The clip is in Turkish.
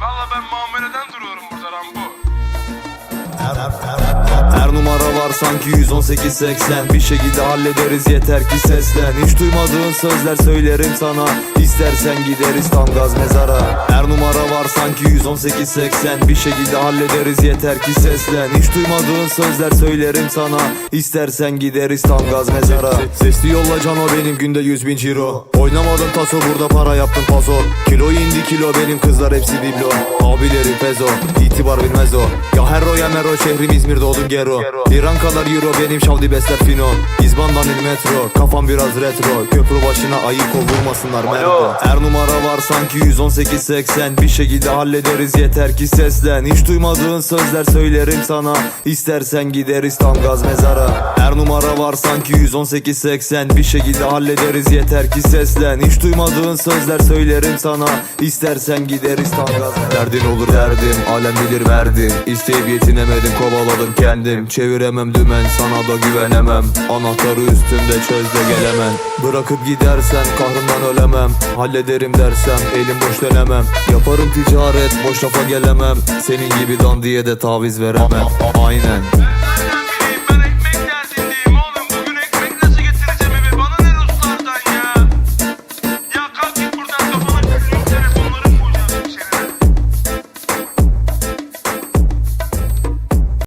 Valla ben muameleden duruyorum burada Rambo. Her numara var sanki 118-80 Bir şekilde hallederiz yeter ki seslen. Hiç duymadığın sözler söylerim sana. İstersen gideriz tam gaz mezara sanki 118-80 Bir şekilde hallederiz yeter ki seslen. Hiç duymadığın sözler söylerim sana. İstersen gideriz tam gaz mezara. Sesli yolla can o benim günde 100 bin ciro. Oynamadın taso burada para yaptın paso. Kilo indi kilo benim kızlar hepsi biblo. Abileri pezo itibar bilmez o. Ya herro ya mero şehrim İzmir'de oldum gero. İran kadar euro benim şavdi besler fino. İzbandan il metro kafam biraz retro. Köprü başına ayık vurmasınlar merdo. Her numara var sanki 118-80 Bir şekilde hallederiz yeter ki seslen. Hiç duymadığın sözler söylerim sana. İstersen gideriz tam gaz mezara. Her numara var sanki 118-80 Bir şekilde hallederiz yeter ki seslen. Hiç duymadığın sözler söylerim sana. İstersen gideriz tam gaz Derdin olur derdim alem bilir verdim. İsteyip yetinemedim kovaladım kendim. Çeviremem dümen sana da güvenemem. Anahtarı üstümde çöz de gelemem. Bırakıp gidersen kahrımdan ölemem. Hallederim dersem elim boş dönemem. Yaparım ticaret boş lafa gelemem. Senin gibi dandiye de taviz veremem. Aynen